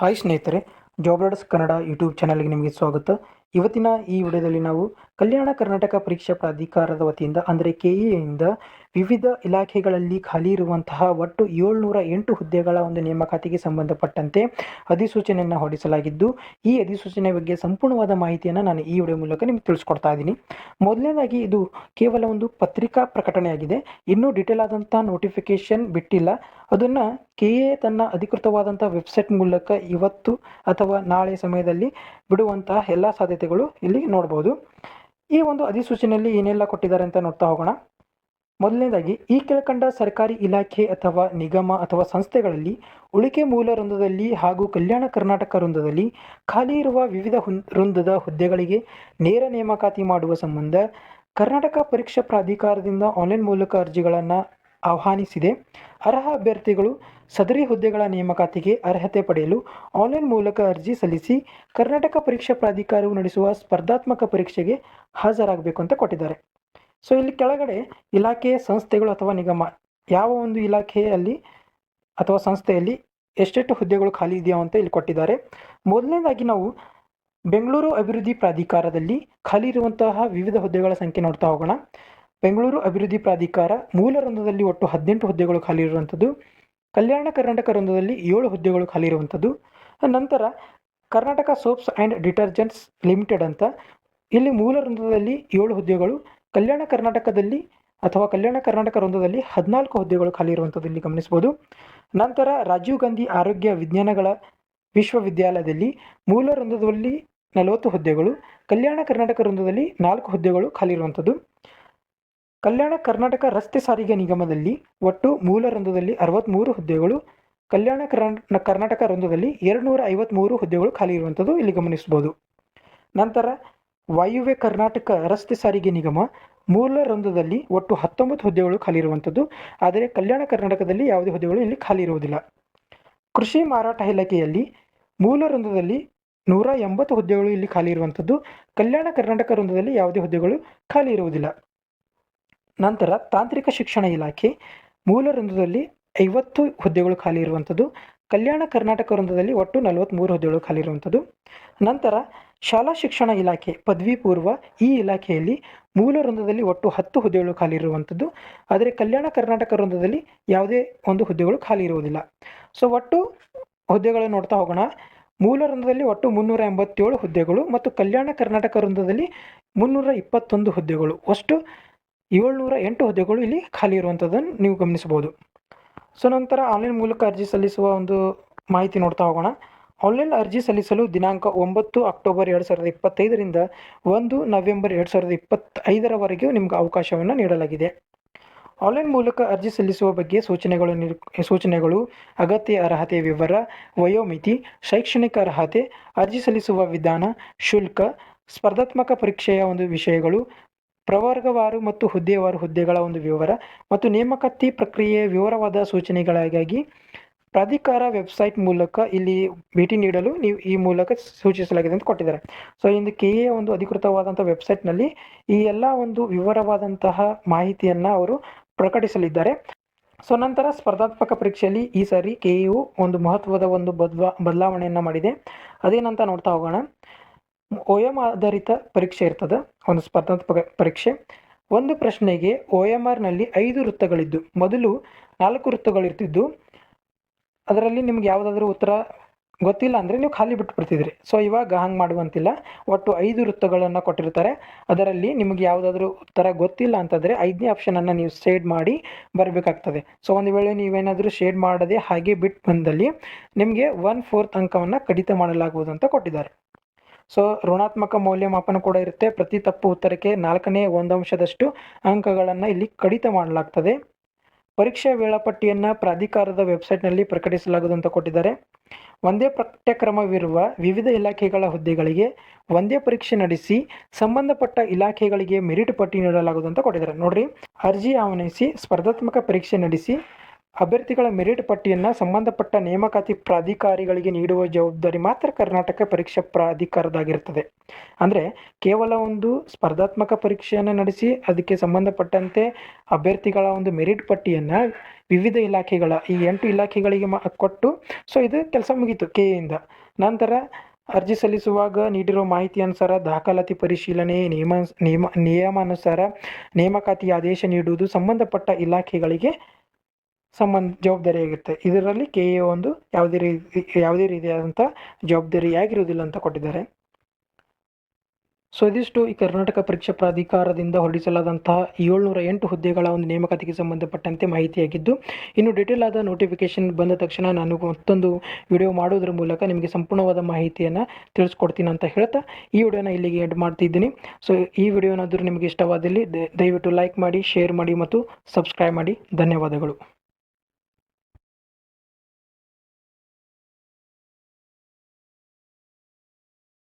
Hi ಸ್ನೇಹಿತರೆ ಜೋಬ್ರಡ್ಸ್ Kannada YouTube ಚಾನಲ್ಗೆ ನಿಮಗೆ ಸ್ವಾಗತ. ಇವತ್ತಿನ ಈ ವಿಡಿಯೋದಲ್ಲಿ ನಾವು ಕಲ್ಯಾಣ ಕರ್ನಾಟಕ ಪರೀಕ್ಷಾ ಪ್ರಾಧಿಕಾರದ ವತಿಯಿಂದ, ಅಂದರೆ ಕೆ ಇಂದ ವಿವಿಧ ಇಲಾಖೆಗಳಲ್ಲಿ ಖಾಲಿ ಇರುವಂತಹ ಒಟ್ಟು ಏಳ್ನೂರ ಎಂಟು ಹುದ್ದೆಗಳ ಒಂದು ನೇಮಕಾತಿಗೆ ಸಂಬಂಧಪಟ್ಟಂತೆ ಅಧಿಸೂಚನೆಯನ್ನು ಹೊರಡಿಸಲಾಗಿದ್ದು, ಈ ಅಧಿಸೂಚನೆ ಬಗ್ಗೆ ಸಂಪೂರ್ಣವಾದ ಮಾಹಿತಿಯನ್ನು ನಾನು ಈ ವಿಡಿಯೋ ಮೂಲಕ ನಿಮಗೆ ತಿಳಿಸ್ಕೊಡ್ತಾ ಇದ್ದೀನಿ. ಮೊದಲನೇದಾಗಿ, ಇದು ಕೇವಲ ಒಂದು ಪತ್ರಿಕಾ ಪ್ರಕಟಣೆಯಾಗಿದೆ. ಇನ್ನೂ ಡಿಟೇಲ್ ಆದಂಥ ನೋಟಿಫಿಕೇಶನ್ ಬಿಟ್ಟಿಲ್ಲ. ಅದನ್ನು ಕೆ ಎ ತನ್ನ ಅಧಿಕೃತವಾದಂಥ ವೆಬ್ಸೈಟ್ ಮೂಲಕ ಇವತ್ತು ಅಥವಾ ನಾಳೆ ಸಮಯದಲ್ಲಿ ಬಿಡುವಂತಹ ಎಲ್ಲ ಸಾಧ್ಯತೆಗಳು ಇಲ್ಲಿ ನೋಡ್ಬೋದು. ಈ ಒಂದು ಅಧಿಸೂಚನೆಯಲ್ಲಿ ಏನೆಲ್ಲ ಕೊಟ್ಟಿದ್ದಾರೆ ಅಂತ ನೋಡ್ತಾ ಹೋಗೋಣ. ಮೊದಲನೇದಾಗಿ, ಈ ಕೆಳಕಂಡ ಸರ್ಕಾರಿ ಇಲಾಖೆ ಅಥವಾ ನಿಗಮ ಅಥವಾ ಸಂಸ್ಥೆಗಳಲ್ಲಿ ಉಳಿಕೆ ಮೂಲ ವೃಂದದಲ್ಲಿ ಹಾಗೂ ಕಲ್ಯಾಣ ಕರ್ನಾಟಕ ವೃಂದದಲ್ಲಿ ಖಾಲಿ ಇರುವ ವಿವಿಧ ವೃಂದದ ಹುದ್ದೆಗಳಿಗೆ ನೇರ ನೇಮಕಾತಿ ಮಾಡುವ ಸಂಬಂಧ ಕರ್ನಾಟಕ ಪರೀಕ್ಷಾ ಪ್ರಾಧಿಕಾರದಿಂದ ಆನ್ಲೈನ್ ಮೂಲಕ ಅರ್ಜಿಗಳನ್ನು ಆಹ್ವಾನಿಸಿದೆ. ಅರ್ಹ ಅಭ್ಯರ್ಥಿಗಳು ಸದರಿ ಹುದ್ದೆಗಳ ನೇಮಕಾತಿಗೆ ಅರ್ಹತೆ ಪಡೆಯಲು ಆನ್ಲೈನ್ ಮೂಲಕ ಅರ್ಜಿ ಸಲ್ಲಿಸಿ ಕರ್ನಾಟಕ ಪರೀಕ್ಷಾ ಪ್ರಾಧಿಕಾರವು ನಡೆಸುವ ಸ್ಪರ್ಧಾತ್ಮಕ ಪರೀಕ್ಷೆಗೆ ಹಾಜರಾಗಬೇಕು ಅಂತ ಕೊಟ್ಟಿದ್ದಾರೆ. ಸೊ, ಇಲ್ಲಿ ಕೆಳಗಡೆ ಇಲಾಖೆ, ಸಂಸ್ಥೆಗಳು ಅಥವಾ ನಿಗಮ ಯಾವ ಒಂದು ಇಲಾಖೆಯಲ್ಲಿ ಅಥವಾ ಸಂಸ್ಥೆಯಲ್ಲಿ ಎಷ್ಟೆಷ್ಟು ಹುದ್ದೆಗಳು ಖಾಲಿ ಇದೆಯೋ ಅಂತ ಇಲ್ಲಿ ಕೊಟ್ಟಿದ್ದಾರೆ. ಮೊದಲನೇದಾಗಿ ನಾವು ಬೆಂಗಳೂರು ಅಭಿವೃದ್ಧಿ ಪ್ರಾಧಿಕಾರದಲ್ಲಿ ಖಾಲಿ ಇರುವಂತಹ ವಿವಿಧ ಹುದ್ದೆಗಳ ಸಂಖ್ಯೆ ನೋಡ್ತಾ ಹೋಗೋಣ. ಬೆಂಗಳೂರು ಅಭಿವೃದ್ಧಿ ಪ್ರಾಧಿಕಾರ ಮೂಲ ರಂಧದಲ್ಲಿ ಒಟ್ಟು ಹದಿನೆಂಟು ಹುದ್ದೆಗಳು ಖಾಲಿ ಇರುವಂಥದ್ದು. ಕಲ್ಯಾಣ ಕರ್ನಾಟಕ ವೃಂದದಲ್ಲಿ ಏಳು ಹುದ್ದೆಗಳು ಖಾಲಿ ಇರುವಂಥದ್ದು. ನಂತರ Karnataka soaps and detergents limited ಅಂತ. ಇಲ್ಲಿ ಮೂಲ ವೃಂದದಲ್ಲಿ ಏಳು ಹುದ್ದೆಗಳು, ಕಲ್ಯಾಣ ಕರ್ನಾಟಕದಲ್ಲಿ ಅಥವಾ ಕಲ್ಯಾಣ ಕರ್ನಾಟಕ ವೃಂದದಲ್ಲಿ ಹದಿನಾಲ್ಕು ಹುದ್ದೆಗಳು ಖಾಲಿ ಇರುವಂಥದ್ದು ಇಲ್ಲಿ ಗಮನಿಸ್ಬೋದು ನಂತರ ರಾಜೀವ್ ಗಾಂಧಿ ಆರೋಗ್ಯ ವಿಜ್ಞಾನಗಳ ವಿಶ್ವವಿದ್ಯಾಲಯದಲ್ಲಿ ಮೂಲ ವೃಂದದಲ್ಲಿ ನಲವತ್ತು ಹುದ್ದೆಗಳು, ಕಲ್ಯಾಣ ಕರ್ನಾಟಕ ವೃಂದದಲ್ಲಿ ನಾಲ್ಕು ಹುದ್ದೆಗಳು ಖಾಲಿ ಇರುವಂಥದ್ದು. ಕಲ್ಯಾಣ ಕರ್ನಾಟಕ ರಸ್ತೆ ಸಾರಿಗೆ ನಿಗಮದಲ್ಲಿ ಒಟ್ಟು ಮೂಲ ರಂಧ್ರದಲ್ಲಿ ಅರವತ್ತ್ಮೂರು ಹುದ್ದೆಗಳು, ಕಲ್ಯಾಣ ಕರ್ನಾ, ಕರ್ನಾಟಕ ರಂಧದಲ್ಲಿ ಎರಡುನೂರ ಐವತ್ತ್ಮೂರು ಹುದ್ದೆಗಳು ಖಾಲಿ ಇರುವಂಥದ್ದು ಇಲ್ಲಿ ಗಮನಿಸಬಹುದು. ನಂತರ ವಾಯುವ್ಯ ಕರ್ನಾಟಕ ರಸ್ತೆ ಸಾರಿಗೆ ನಿಗಮ ಮೂಲ ರಂಧದಲ್ಲಿ ಒಟ್ಟು ಹತ್ತೊಂಬತ್ತು ಹುದ್ದೆಗಳು ಖಾಲಿ ಇರುವಂಥದ್ದು, ಆದರೆ ಕಲ್ಯಾಣ ಕರ್ನಾಟಕದಲ್ಲಿ ಯಾವುದೇ ಹುದ್ದೆಗಳು ಇಲ್ಲಿ ಖಾಲಿ ಇರುವುದಿಲ್ಲ. ಕೃಷಿ ಮಾರಾಟ ಇಲಾಖೆಯಲ್ಲಿ ಮೂಲ ವೃಂದದಲ್ಲಿ ನೂರ ಎಂಬತ್ತು ಹುದ್ದೆಗಳು ಇಲ್ಲಿ ಖಾಲಿ ಇರುವಂಥದ್ದು, ಕಲ್ಯಾಣ ಕರ್ನಾಟಕ ವೃಂದದಲ್ಲಿ ಯಾವುದೇ ಹುದ್ದೆಗಳು ಖಾಲಿ ಇರುವುದಿಲ್ಲ. ನಂತರ ತಾಂತ್ರಿಕ ಶಿಕ್ಷಣ ಇಲಾಖೆ ಮೂಲ ವೃಂದದಲ್ಲಿ ಐವತ್ತು ಹುದ್ದೆಗಳು ಖಾಲಿ ಇರುವಂಥದ್ದು, ಕಲ್ಯಾಣ ಕರ್ನಾಟಕ ವೃಂದದಲ್ಲಿ ಒಟ್ಟು ನಲವತ್ತ್ಮೂರು ಹುದ್ದೆಗಳು ಖಾಲಿ ಇರುವಂಥದ್ದು. ನಂತರ ಶಾಲಾ ಶಿಕ್ಷಣ ಇಲಾಖೆ ಪದವಿ ಪೂರ್ವ ಈ ಇಲಾಖೆಯಲ್ಲಿ ಮೂಲ ವೃಂದದಲ್ಲಿ ಒಟ್ಟು ಹತ್ತು ಹುದ್ದೆಗಳು ಖಾಲಿ ಇರುವಂಥದ್ದು. ಆದರೆ ಕಲ್ಯಾಣ ಕರ್ನಾಟಕ ವೃಂದದಲ್ಲಿ ಯಾವುದೇ ಒಂದು ಹುದ್ದೆಗಳು ಖಾಲಿ ಇರುವುದಿಲ್ಲ. ಸೊ ಒಟ್ಟು ಹುದ್ದೆಗಳನ್ನು ನೋಡ್ತಾ ಹೋಗೋಣ. ಮೂಲ ವೃಂದದಲ್ಲಿ ಒಟ್ಟು ಮುನ್ನೂರ ಎಂಬತ್ತೇಳು ಹುದ್ದೆಗಳು ಮತ್ತು ಕಲ್ಯಾಣ ಕರ್ನಾಟಕ ವೃಂದದಲ್ಲಿ ಮುನ್ನೂರ ಇಪ್ಪತ್ತೊಂದು ಹುದ್ದೆಗಳು. ಅಷ್ಟು ಏಳ್ನೂರ ಎಂಟು ಹುದ್ದೆಗಳು ಇಲ್ಲಿ ಖಾಲಿ ಇರುವಂಥದ್ದನ್ನು ನೀವು ಗಮನಿಸಬಹುದು. ಸೊ, ನಂತರ ಆನ್ಲೈನ್ ಮೂಲಕ ಅರ್ಜಿ ಸಲ್ಲಿಸುವ ಒಂದು ಮಾಹಿತಿ ನೋಡ್ತಾ ಹೋಗೋಣ. ಆನ್ಲೈನ್ ಅರ್ಜಿ ಸಲ್ಲಿಸಲು ದಿನಾಂಕ ಒಂಬತ್ತು ಅಕ್ಟೋಬರ್ ಎರಡು ಸಾವಿರದ ಇಪ್ಪತ್ತೈದರಿಂದ ಒಂದು ನವೆಂಬರ್ ಎರಡು ಸಾವಿರದ ಇಪ್ಪತ್ತೈದರವರೆಗೂ ನಿಮ್ಗೆ ಅವಕಾಶವನ್ನು ನೀಡಲಾಗಿದೆ. ಆನ್ಲೈನ್ ಮೂಲಕ ಅರ್ಜಿ ಸಲ್ಲಿಸುವ ಬಗ್ಗೆ ಸೂಚನೆಗಳು ಸೂಚನೆಗಳು, ಅಗತ್ಯ ಅರ್ಹತೆ ವಿವರ, ವಯೋಮಿತಿ, ಶೈಕ್ಷಣಿಕ ಅರ್ಹತೆ, ಅರ್ಜಿ ಸಲ್ಲಿಸುವ ವಿಧಾನ, ಶುಲ್ಕ, ಸ್ಪರ್ಧಾತ್ಮಕ ಪರೀಕ್ಷೆಯ ಒಂದು ವಿಷಯಗಳು ಪ್ರವರ್ಗವಾರು ಮತ್ತು ಹುದ್ದೆವಾರು ಹುದ್ದೆಗಳ ಒಂದು ವಿವರ ಮತ್ತು ನೇಮಕಾತಿ ಪ್ರಕ್ರಿಯೆಯ ವಿವರವಾದ ಸೂಚನೆಗಳಿಗಾಗಿ ಪ್ರಾಧಿಕಾರ ವೆಬ್ಸೈಟ್ ಮೂಲಕ ಇಲ್ಲಿ ಭೇಟಿ ನೀಡಲು ನೀವು ಈ ಮೂಲಕ ಸೂಚಿಸಲಾಗಿದೆ ಅಂತ ಕೊಟ್ಟಿದ್ದಾರೆ. ಸೊ, ಇಂದು ಕೆ ಎ ಒಂದು ಅಧಿಕೃತವಾದಂಥ ವೆಬ್ಸೈಟ್ನಲ್ಲಿ ಈ ಎಲ್ಲ ಒಂದು ವಿವರವಾದಂತಹ ಮಾಹಿತಿಯನ್ನು ಅವರು ಪ್ರಕಟಿಸಲಿದ್ದಾರೆ. ಸೊ, ನಂತರ ಸ್ಪರ್ಧಾತ್ಮಕ ಪರೀಕ್ಷೆಯಲ್ಲಿ ಈ ಸಾರಿ ಕೆ ಯು ಒಂದು ಮಹತ್ವದ ಒಂದು ಬದ್ವಾ, ಬದಲಾವಣೆಯನ್ನು ಮಾಡಿದೆ. ಅದೇನಂತ ನೋಡ್ತಾ ಹೋಗೋಣ. ಒ ಎಂ ಆಧಾರಿತ ಪರೀಕ್ಷೆ ಇರ್ತದೆ, ಒಂದು ಸ್ಪರ್ಧಾತ್ಮಕ ಪರೀಕ್ಷೆ. ಒಂದು ಪ್ರಶ್ನೆಗೆ ಒ ಎಂ ಆರ್ನಲ್ಲಿ ಐದು ವೃತ್ತಗಳಿದ್ದು, ಮೊದಲು ನಾಲ್ಕು ವೃತ್ತಗಳಿರ್ತಿದ್ದು, ಅದರಲ್ಲಿ ನಿಮ್ಗೆ ಯಾವುದಾದ್ರೂ ಉತ್ತರ ಗೊತ್ತಿಲ್ಲ ಅಂದರೆ ನೀವು ಖಾಲಿ ಬಿಟ್ಟು ಬಿಡ್ತಿದ್ರಿ. ಸೊ ಇವಾಗ ಹಂಗೆ ಮಾಡುವಂತಿಲ್ಲ. ಒಟ್ಟು ಐದು ವೃತ್ತಗಳನ್ನು ಕೊಟ್ಟಿರ್ತಾರೆ. ಅದರಲ್ಲಿ ನಿಮಗೆ ಯಾವುದಾದ್ರೂ ಉತ್ತರ ಗೊತ್ತಿಲ್ಲ ಅಂತಂದರೆ ಐದನೇ ಆಪ್ಷನನ್ನು ನೀವು ಶೇಡ್ ಮಾಡಿ ಬರಬೇಕಾಗ್ತದೆ. ಸೊ ಒಂದು ವೇಳೆ ನೀವೇನಾದರೂ ಶೇಡ್ ಮಾಡದೆ ಹಾಗೆ ಬಿಟ್ಟು ಬಂದಲ್ಲಿ ನಿಮಗೆ ಒನ್ ಫೋರ್ತ್ ಅಂಕವನ್ನು ಕಡಿತ ಮಾಡಲಾಗುವುದು ಅಂತ ಕೊಟ್ಟಿದ್ದಾರೆ. ಸೊ ಋಣಾತ್ಮಕ ಮೌಲ್ಯಮಾಪನ ಕೂಡ ಇರುತ್ತೆ. ಪ್ರತಿ ತಪ್ಪು ಉತ್ತರಕ್ಕೆ ನಾಲ್ಕನೇ ಒಂದು ಅಂಶದಷ್ಟು ಅಂಕಗಳನ್ನು ಇಲ್ಲಿ ಕಡಿತ ಮಾಡಲಾಗ್ತದೆ. ಪರೀಕ್ಷಾ ವೇಳಾಪಟ್ಟಿಯನ್ನು ಪ್ರಾಧಿಕಾರದ ವೆಬ್ಸೈಟ್ನಲ್ಲಿ ಪ್ರಕಟಿಸಲಾಗುವುದು ಅಂತ ಕೊಟ್ಟಿದ್ದಾರೆ. ಒಂದೇ ಪಠ್ಯಕ್ರಮವಿರುವ ವಿವಿಧ ಇಲಾಖೆಗಳ ಹುದ್ದೆಗಳಿಗೆ ಒಂದೇ ಪರೀಕ್ಷೆ ನಡೆಸಿ ಸಂಬಂಧಪಟ್ಟ ಇಲಾಖೆಗಳಿಗೆ ಮೆರಿಟ್ ಪಟ್ಟಿ ನೀಡಲಾಗುವುದು ಅಂತ ಕೊಟ್ಟಿದ್ದಾರೆ. ನೋಡ್ರಿ, ಅರ್ಜಿ ಆಹ್ವಾನಿಸಿ, ಸ್ಪರ್ಧಾತ್ಮಕ ಪರೀಕ್ಷೆ ನಡೆಸಿ ಅಭ್ಯರ್ಥಿಗಳ ಮೆರಿಟ್ ಪಟ್ಟಿಯನ್ನು ಸಂಬಂಧಪಟ್ಟ ನೇಮಕಾತಿ ಪ್ರಾಧಿಕಾರಿಗಳಿಗೆ ನೀಡುವ ಜವಾಬ್ದಾರಿ ಮಾತ್ರ ಕರ್ನಾಟಕ ಪರೀಕ್ಷಾ ಪ್ರಾಧಿಕಾರದಾಗಿರ್ತದೆ ಅಂದರೆ ಕೇವಲ ಒಂದು ಸ್ಪರ್ಧಾತ್ಮಕ ಪರೀಕ್ಷೆಯನ್ನು ನಡೆಸಿ ಅದಕ್ಕೆ ಸಂಬಂಧಪಟ್ಟಂತೆ ಅಭ್ಯರ್ಥಿಗಳ ಒಂದು ಮೆರಿಟ್ ಪಟ್ಟಿಯನ್ನು ವಿವಿಧ ಇಲಾಖೆಗಳ, ಈ ಎಂಟು ಇಲಾಖೆಗಳಿಗೆ ಮ, ಕೊಟ್ಟು, ಸೊ ಇದು ಕೆಲಸ ಮುಗೀತು ಕೆ ಇಂದ. ನಂತರ ಅರ್ಜಿ ಸಲ್ಲಿಸುವಾಗ ನೀಡಿರುವ ಮಾಹಿತಿ ಅನುಸಾರ ದಾಖಲಾತಿ ಪರಿಶೀಲನೆ, ನಿಯಮ ನಿಯಮ, ನಿಯಮಾನುಸಾರ ನೇಮಕಾತಿ ಆದೇಶ ನೀಡುವುದು ಸಂಬಂಧಪಟ್ಟ ಇಲಾಖೆಗಳಿಗೆ ಸಂಬಂಧ ಜವಾಬ್ದಾರಿಯಾಗಿರುತ್ತೆ ಇದರಲ್ಲಿ ಕೆ ಎ ಒಂದು ಯಾವುದೇ ರೀತಿ ಯಾವುದೇ ರೀತಿಯಾದಂಥ ಜವಾಬ್ದಾರಿಯಾಗಿರುವುದಿಲ್ಲ ಅಂತ ಕೊಟ್ಟಿದ್ದಾರೆ. ಸೊ ಇದಿಷ್ಟು ಈ ಕರ್ನಾಟಕ ಪರೀಕ್ಷಾ ಪ್ರಾಧಿಕಾರದಿಂದ ಹೊರಡಿಸಲಾದಂತಹ ಏಳ್ನೂರ ಎಂಟು ಹುದ್ದೆಗಳ ಒಂದು ನೇಮಕಾತಿಗೆ ಸಂಬಂಧಪಟ್ಟಂತೆ ಮಾಹಿತಿಯಾಗಿದ್ದು, ಇನ್ನು ಡೀಟೇಲ್ ಆದ ನೋಟಿಫಿಕೇಶನ್ ಬಂದ ತಕ್ಷಣ ನಾನು ಮತ್ತೊಂದು ವಿಡಿಯೋ ಮಾಡೋದ್ರ ಮೂಲಕ ನಿಮಗೆ ಸಂಪೂರ್ಣವಾದ ಮಾಹಿತಿಯನ್ನು ತಿಳಿಸ್ಕೊಡ್ತೀನಿ ಅಂತ ಹೇಳ್ತಾ, ಈ ವಿಡಿಯೋನ ಇಲ್ಲಿಗೆ ಎಡ್ ಮಾಡ್ತಿದ್ದೀನಿ. ಸೊ ಈ ವಿಡಿಯೋನಾದರೂ ನಿಮಗೆ ಇಷ್ಟವಾದಲ್ಲಿ ದಯವಿಟ್ಟು ಲೈಕ್ ಮಾಡಿ ಶೇರ್ ಮಾಡಿ ಮತ್ತು ಸಬ್ಸ್ಕ್ರೈಬ್ ಮಾಡಿ. ಧನ್ಯವಾದಗಳು.